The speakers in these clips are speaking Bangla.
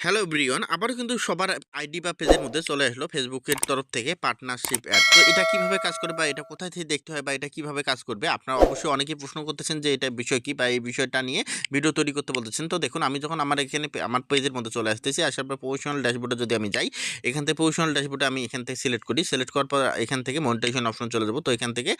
হ্যালো ব্রিয়ন আবারও কিন্তু সবার আইডি বা পেজের মধ্যে চলে আসলো ফেসবুকের তরফ থেকে পার্টনারশিপ অ্যাড তো এটা কীভাবে কাজ করে বা এটা কোথায় থেকে দেখতে হয় বা এটা কীভাবে কাজ করবে? আপনারা অবশ্যই অনেকেই প্রশ্ন করতেছেন যে এটা বিষয় কি বা এই বিষয়টা নিয়ে ভিডিও তৈরি করতে বলতেছেন। তো দেখুন, আমি যখন আমার এখানে আমার পেজের মধ্যে চলে আসতেছি, আসার পর প্রফেশনাল ড্যাশবোর্ডে যদি আমি যাই, এখান থেকে প্রফেশনাল ড্যাশবোর্ডে আমি এখান থেকে সিলেক্ট করি। সিলেক্ট করার পর এখান থেকে মনিটাইজেশন অপশন চলে যাব। তো এখান থেকে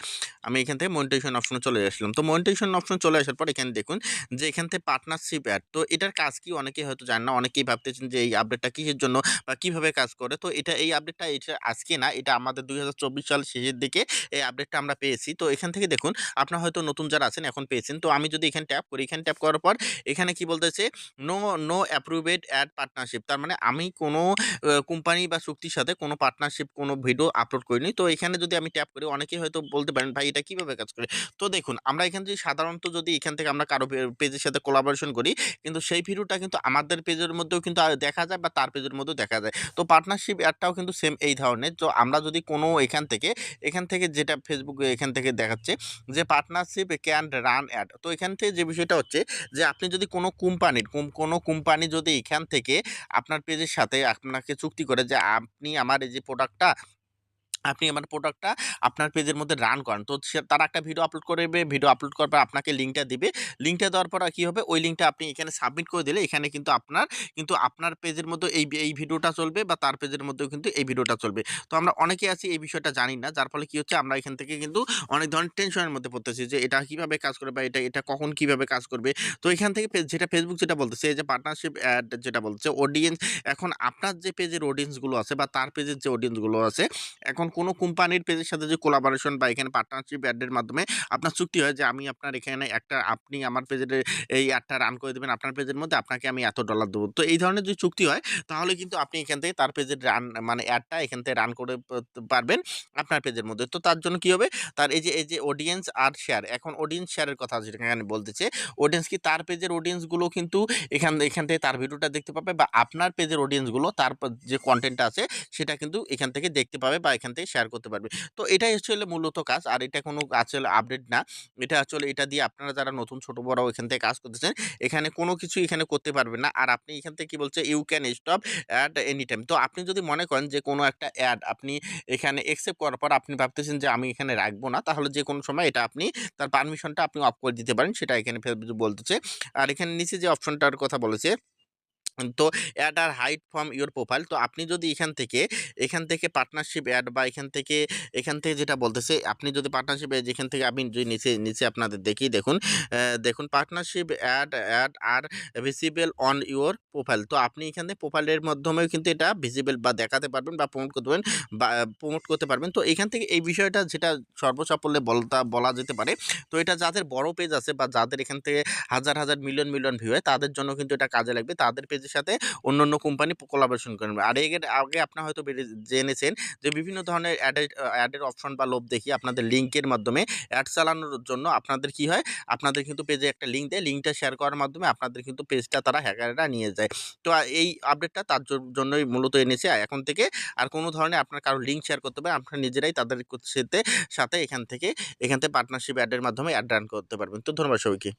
আমি এখান থেকে মনিটাইজেশন অপশন চলে আসলাম। তো মনিটাইজেশন অপশন চলে আসার পর এখানে দেখুন যে এখান থেকে পার্টনারশিপ অ্যাড তো এটার কাজ কি? অনেকেই হয়তো জান না, অনেকেই ভাবতেছেন যে, এই আপডেটটা কিসের জন্য বা কীভাবে কাজ করে? তো এটা, এই আপডেটটা এটা আজকে না, এটা আমাদের দুই হাজার চব্বিশ সাল শেষের দিকে এই আপডেটটা আমরা পেয়েছি। তো এখান থেকে দেখুন, আপনার হয়তো নতুন যারা আছেন এখন পেয়েছেন। তো আমি যদি এখানে ট্যাপ করি, এখানে ট্যাপ করার পর এখানে কি বলতেছে no no approved ad partnership তার মানে আমি কোনো কোম্পানি বা চুক্তির সাথে কোনো পার্টনারশিপ কোনো ভিডিও আপলোড করিনি। তো এখানে যদি আমি ট্যাপ করি, অনেকেই হয়তো বলতে পারেন, ভাই, এটা কীভাবে কাজ করে? তো দেখুন, আমরা এখান থেকে সাধারণত যদি এখান থেকে আমরা কারও পেজের সাথে কোলাবোরেশন করি, কিন্তু সেই ভিডিওটা কিন্তু আমাদের পেজের মধ্যেও কিন্তু দেখা যায় বা তার পেজের মধ্যেও দেখা যায়। তো পার্টনারশিপ অ্যাডটাও কিন্তু সেম এই ধরনের। তো আমরা যদি কোনো এখান থেকে এখান থেকে যেটা ফেসবুকে এখান থেকে দেখাচ্ছে যে পার্টনারশিপ ক্যান রান অ্যাড তো এখান থেকে যে বিষয়টা হচ্ছে যে আপনি যদি কোনো কোম্পানির কোনো কোম্পানি যদি এখান থেকে আপনার পেজের সাথে আপনাকে চুক্তি করে যে আপনি আমার এই যে প্রোডাক্টটা আপনি আমার প্রোডাক্টটা আপনার পেজের মধ্যে রান করেন। তো তারা একটা ভিডিও আপলোড করবে ভিডিও আপলোড করার পর আপনাকে লিঙ্কটা দিবে। লিঙ্কটা দেওয়ার পর কী হবে? ওই লিঙ্কটা আপনি এখানে সাবমিট করে দিলে এখানে কিন্তু আপনার কিন্তু আপনার পেজের মধ্যে এই এই ভিডিওটা চলবে বা তার পেজের মধ্যেও কিন্তু এই ভিডিওটা চলবে। তো আমরা অনেকে আছি এই বিষয়টা জানি না, যার ফলে কী হচ্ছে? আমরা এখান থেকে কিন্তু অনেক ধরনের টেনশনের মধ্যে পড়তেছি যে এটা কীভাবে কাজ করবে বা এটা এটা কখন কীভাবে কাজ করবে? তো এখান থেকে যেটা ফেসবুক যেটা বলতেছে, এই যে পার্টনারশিপ অ্যাড যেটা বলছে অডিয়েন্স এখন আপনার যে পেজের অডিয়েন্সগুলো আছে বা তার পেজের যে অডিয়েন্সগুলো আছে, এখন কোনো কোম্পানির পেজের সাথে যে কোলাবোরেশন বা এখানে পার্টনারশিপ অ্যাডের মাধ্যমে আপনার চুক্তি হয় যে আমি আপনার এখানে একটা, আপনি আমার পেজের এই অ্যাডটা রান করে দেবেন আপনার পেজের মধ্যে, আপনাকে আমি এত ডলার দেবো। তো এই ধরনের যদি চুক্তি হয়, তাহলে কিন্তু আপনি এখান থেকে তার পেজের রান মানে অ্যাডটা এখান থেকে রান করে পারবেন আপনার পেজের মধ্যে। তো তার জন্য কি হবে? তার এই যে এই যে অডিয়েন্স আর শেয়ার এখন অডিয়েন্স শেয়ারের কথা এখানে বলতেছে অডিয়েন্স কি তার পেজের অডিয়েন্সগুলো কিন্তু এখান এখান থেকে তার ভিডিওটা দেখতে পাবে বা আপনার পেজের অডিয়েন্সগুলো তার যে কন্টেন্টটা আছে, সেটা কিন্তু এখান থেকে দেখতে পাবে বা এখান থেকে শেয়ার করতে পারবে। তো এটাই আসলে মূলত কাজ। আর এটা কোনো আসলে আপডেট না। এটা আসলে এটা দিয়ে আপনারা যারা নতুন, ছোট, বড় এখান থেকে কাজ করতেছেন, এখানে কোনো কিছু এখানে করতে পারবেন না। আর আপনি এখান থেকে কি বলছে you can stop ad any time তো আপনি যদি মনে করেন যে কোনো একটা অ্যাড আপনি এখানে একসেপ্ট করার পর আপনি ভাবতেছেন যে আমি এখানে রাখব না, তাহলে যে কোনো সময় এটা আপনি তার পারমিশনটা আপনি অফ করে দিতে পারেন। সেটা এখানে ফেসবুক বলতেছে। আর এখানে নিচে যে অপশনটার কথা বলেছে তো ad or hide from your profile তো আপনি যদি এখান থেকে এখান থেকে পার্টনারশিপ অ্যাড বা এখান থেকে এখান থেকে যেটা বলতেছে, আপনি যদি পার্টনারশিপ যেখান থেকে আপনি যদি নিচে নিচে আপনাদের দেখি, দেখুন দেখুন partnership ad ad are visible on your profile তো আপনি এখান থেকে প্রোফাইলের মাধ্যমেও কিন্তু এটা ভিজিবল বা দেখাতে পারবেন বা প্রমোট করতে পারবেন বা প্রমোট করতে পারবেন। তো এখান থেকে এই বিষয়টা যেটা সর্বসাফল্যে বলতা, বলা যেতে পারে, তো এটা যাদের বড় পেজ আছে বা যাদের এখান থেকে হাজার হাজার মিলিয়ন মিলিয়ন ভিউ হয়, তাদের জন্য কিন্তু এটা কাজে লাগবে। তাদের সাথে অন্য অন্য কোম্পানি কোলাবোরেশন করবে আর এর আগে আপনার হয়তো জেনেছেন যে বিভিন্ন ধরনের অ্যাডের অ্যাডের অপশন বা লোভ দেখিয়ে আপনাদের লিঙ্কের মাধ্যমে অ্যাড চালানোর জন্য আপনাদের কি হয়? আপনাদের কিন্তু পেজে একটা লিঙ্ক দেয়। লিঙ্কটা শেয়ার করার মাধ্যমে আপনাদের কিন্তু পেজটা তারা হ্যাকাররা নিয়ে যায়। তো এই আপডেটটা তার জন্যই মূলত এনেছে। এখন থেকে আর কোনো ধরনের আপনার কারও লিঙ্ক শেয়ার করতে হবে আপনারা নিজেরাই তাদের সাথে সাথে এখান থেকে এখান থেকে পার্টনারশিপ অ্যাডের মাধ্যমে অ্যাড রান করতে পারবেন। তো ধন্যবাদ সবাইকে।